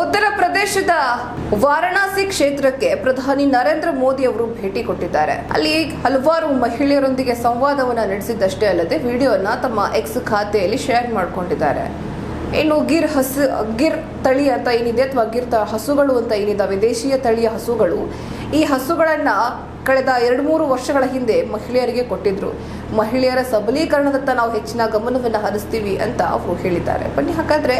ಉತ್ತರ ಪ್ರದೇಶದ ವಾರಣಾಸಿ ಕ್ಷೇತ್ರಕ್ಕೆ ಪ್ರಧಾನಿ ನರೇಂದ್ರ ಮೋದಿ ಅವರು ಭೇಟಿ ಕೊಟ್ಟಿದ್ದಾರೆ. ಅಲ್ಲಿ ಹಲವಾರು ಮಹಿಳೆಯರೊಂದಿಗೆ ಸಂವಾದವನ್ನು ನಡೆಸಿದ್ದಷ್ಟೇ ಅಲ್ಲದೆ ವಿಡಿಯೋನ ತಮ್ಮ ಎಕ್ಸ್ ಖಾತೆಯಲ್ಲಿ ಶೇರ್ ಮಾಡಿಕೊಂಡಿದ್ದಾರೆ. ಇನ್ನು ಗಿರ್ ಹಸು, ಗಿರ್ ತಳಿ ಅಂತ ಏನಿದೆ ಅಥವಾ ಗಿರ್ ಹಸುಗಳು ಅಂತ ಏನಿದಾವೆ, ದೇಶೀಯ ತಳಿಯ ಹಸುಗಳು, ಈ ಹಸುಗಳನ್ನ ಕಳೆದ ಎರಡು ಮೂರು ವರ್ಷಗಳ ಹಿಂದೆ ಮಹಿಳೆಯರಿಗೆ ಕೊಟ್ಟಿದ್ರು. ಮಹಿಳೆಯರ ಸಬಲೀಕರಣದತ್ತ ನಾವು ಹೆಚ್ಚಿನ ಗಮನವನ್ನು ಹರಿಸ್ತೀವಿ ಅಂತ ಅವರು ಹೇಳಿದ್ದಾರೆ. ಬನ್ನಿ, ಹಾಗಾದ್ರೆ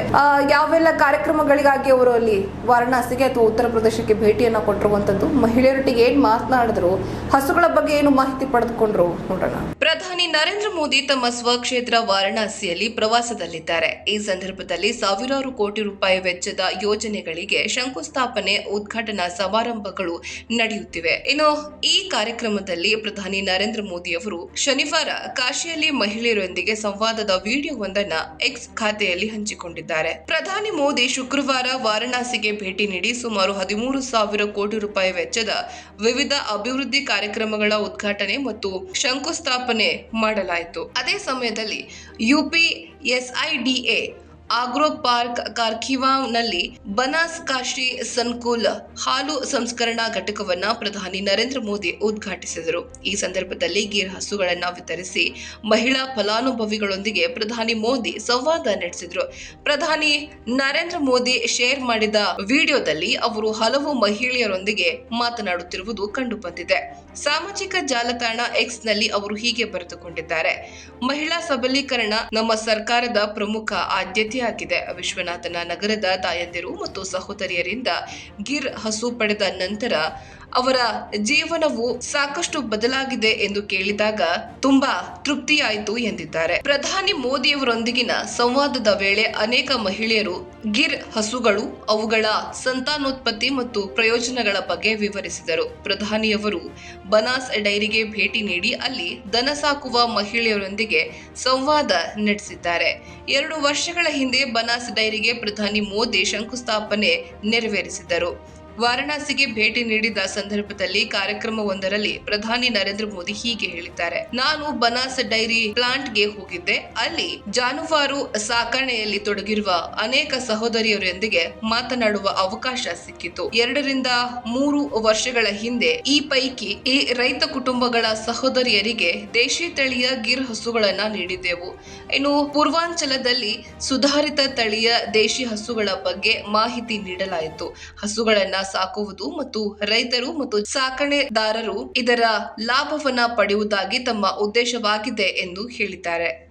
ಯಾವೆಲ್ಲ ಕಾರ್ಯಕ್ರಮಗಳಿಗಾಗಿ ಅವರು ಅಲ್ಲಿ ವಾರಣಾಸಿಗೆ ಅಥವಾ ಉತ್ತರ ಪ್ರದೇಶಕ್ಕೆ ಭೇಟಿಯನ್ನ ಕೊಟ್ಟಿರುವಂತದ್ದು? ಮಹಿಳೆಯರೊಟ್ಟಿಗೆ ಏನ್ ಮಾತನಾಡಿದ್ರು? ಹಸುಗಳ ಬಗ್ಗೆ ಏನು ಮಾಹಿತಿ ಪಡೆದುಕೊಂಡ್ರು? ನೋಡೋಣ. ಪ್ರಧಾನಿ ನರೇಂದ್ರ ಮೋದಿ ತಮ್ಮ ಸ್ವಕ್ಷೇತ್ರ ವಾರಣಾಸಿಯಲ್ಲಿ ಪ್ರವಾಸದಲ್ಲಿದ್ದಾರೆ. ಈ ಸಂದರ್ಭದಲ್ಲಿ ಸಾವಿರಾರು ಕೋಟಿ ರೂಪಾಯಿ ವೆಚ್ಚದ ಯೋಜನೆಗಳಿಗೆ ಶಂಕುಸ್ಥಾಪನೆ, ಉದ್ಘಾಟನಾ ಸಮಾರಂಭಗಳು ನಡೆಯುತ್ತಿವೆ. ಇನ್ನು ಕಾರ್ಯಕ್ರಮದಲ್ಲಿ ಪ್ರಧಾನಿ ನರೇಂದ್ರ ಮೋದಿ ಅವರು ಶನಿವಾರ ಕಾಶಿಯಲ್ಲಿ ಮಹಿಳೆಯರೊಂದಿಗೆ ಸಂವಾದದ ವಿಡಿಯೋವೊಂದನ್ನ ಎಕ್ಸ್ ಖಾತೆಯಲ್ಲಿ ಹಂಚಿಕೊಂಡಿದ್ದಾರೆ. ಪ್ರಧಾನಿ ಮೋದಿ ಶುಕ್ರವಾರ ವಾರಣಾಸಿಗೆ ಭೇಟಿ ನೀಡಿ ಸುಮಾರು ಹದಿಮೂರು ಸಾವಿರ ಕೋಟಿ ರೂಪಾಯಿ ವೆಚ್ಚದ ವಿವಿಧ ಅಭಿವೃದ್ಧಿ ಕಾರ್ಯಕ್ರಮಗಳ ಉದ್ಘಾಟನೆ ಮತ್ತು ಶಂಕುಸ್ಥಾಪನೆ ಮಾಡಲಾಯಿತು. ಅದೇ ಸಮಯದಲ್ಲಿ ಯುಪಿ ಎಸ್ಐಡಿಎ ಆಗ್ರೋ ಪಾರ್ಕ್ ಕಾರ್ಖಿವಾನಲ್ಲಿ ಬನಾಸ್ ಕಾಶಿ ಸನ್ಕುಲ್ ಹಾಲು ಸಂಸ್ಕರಣಾ ಘಟಕವನ್ನ ಪ್ರಧಾನಿ ನರೇಂದ್ರ ಮೋದಿ ಉದ್ಘಾಟಿಸಿದರು. ಈ ಸಂದರ್ಭದಲ್ಲಿ ಗೀರ್ ಹಸುಗಳನ್ನು ವಿತರಿಸಿ ಮಹಿಳಾ ಫಲಾನುಭವಿಗಳೊಂದಿಗೆ ಪ್ರಧಾನಿ ಮೋದಿ ಸಂವಾದ ನಡೆಸಿದರು. ಪ್ರಧಾನಿ ನರೇಂದ್ರ ಮೋದಿ ಶೇರ್ ಮಾಡಿದ ವಿಡಿಯೋದಲ್ಲಿ ಅವರು ಹಲವು ಮಹಿಳೆಯರೊಂದಿಗೆ ಮಾತನಾಡುತ್ತಿರುವುದು ಕಂಡುಬಂದಿದೆ. ಸಾಮಾಜಿಕ ಜಾಲತಾಣ ಎಕ್ಸ್ನಲ್ಲಿ ಅವರು ಹೀಗೆ ಬರೆದುಕೊಂಡಿದ್ದಾರೆ. ಮಹಿಳಾ ಸಬಲೀಕರಣ ನಮ್ಮ ಸರ್ಕಾರದ ಪ್ರಮುಖ ಆದ್ಯತೆಯಾಗಿದೆ ವಿಶ್ವನಾಥನ ನಗರದ ತಾಯಂದಿರು ಮತ್ತು ಸಹೋದರಿಯರಿಂದ ಗಿರ್ ಹಸು ಪಡೆದ ನಂತರ ಅವರ ಜೀವನವು ಸಾಕಷ್ಟು ಬದಲಾಗಿದೆ ಎಂದು ಕೇಳಿದಾಗ ತುಂಬಾ ತೃಪ್ತಿಯಾಯಿತು ಎಂದಿದ್ದಾರೆ. ಪ್ರಧಾನಿ ಮೋದಿಯವರೊಂದಿಗಿನ ಸಂವಾದದ ವೇಳೆ ಅನೇಕ ಮಹಿಳೆಯರು ಗಿರ್ ಹಸುಗಳು, ಅವುಗಳ ಸಂತಾನೋತ್ಪತ್ತಿ ಮತ್ತು ಪ್ರಯೋಜನಗಳ ಬಗ್ಗೆ ವಿವರಿಸಿದರು. ಪ್ರಧಾನಿಯವರು ಬನಾಸ್ ಡೈರಿಗೆ ಭೇಟಿ ನೀಡಿ ಅಲ್ಲಿ ದನ ಸಾಕುವ ಮಹಿಳೆಯರೊಂದಿಗೆ ಸಂವಾದ ನಡೆಸಿದ್ದಾರೆ. ಎರಡು ವರ್ಷಗಳ ಹಿಂದೆ ಬನಾಸ್ ಡೈರಿಗೆ ಪ್ರಧಾನಿ ಮೋದಿ ಶಂಕುಸ್ಥಾಪನೆ ನೆರವೇರಿಸಿದರು. ವಾರಣಾಸಿಗೆ ಭೇಟಿ ನೀಡಿದ ಸಂದರ್ಭದಲ್ಲಿ ಕಾರ್ಯಕ್ರಮವೊಂದರಲ್ಲಿ ಪ್ರಧಾನಿ ನರೇಂದ್ರ ಮೋದಿ ಹೀಗೆ ಹೇಳಿದ್ದಾರೆ. ನಾನು ಬನಾಸ್ ಡೈರಿ ಪ್ಲಾಂಟ್ಗೆ ಹೋಗಿದ್ದೆ. ಅಲ್ಲಿ ಜಾನುವಾರು ಸಾಕಣೆಯಲ್ಲಿ ತೊಡಗಿರುವ ಅನೇಕ ಸಹೋದರಿಯರೊಂದಿಗೆ ಮಾತನಾಡುವ ಅವಕಾಶ ಸಿಕ್ಕಿತು. ಎರಡರಿಂದ ಮೂರು ವರ್ಷಗಳ ಹಿಂದೆ ಈ ಪೈಕಿ ಈ ರೈತ ಕುಟುಂಬಗಳ ಸಹೋದರಿಯರಿಗೆ ದೇಶಿ ತಳಿಯ ಗಿರ್ ಹಸುಗಳನ್ನ ನೀಡಿದ್ದೆವು. ಇನ್ನು ಪೂರ್ವಾಂಚಲದಲ್ಲಿ ಸುಧಾರಿತ ತಳಿಯ ದೇಶಿ ಹಸುಗಳ ಬಗ್ಗೆ ಮಾಹಿತಿ ನೀಡಲಾಯಿತು. ಹಸುಗಳನ್ನ ಸಾಕುವುದು ಮತ್ತು ರೈತರು ಮತ್ತು ಸಾಕಣೆದಾರರು ಇದರ ಲಾಭವನ್ನ ಪಡೆಯುವುದಾಗಿ ತಮ್ಮ ಉದ್ದೇಶವಾಗಿದೆ ಎಂದು ಹೇಳಿದ್ದಾರೆ.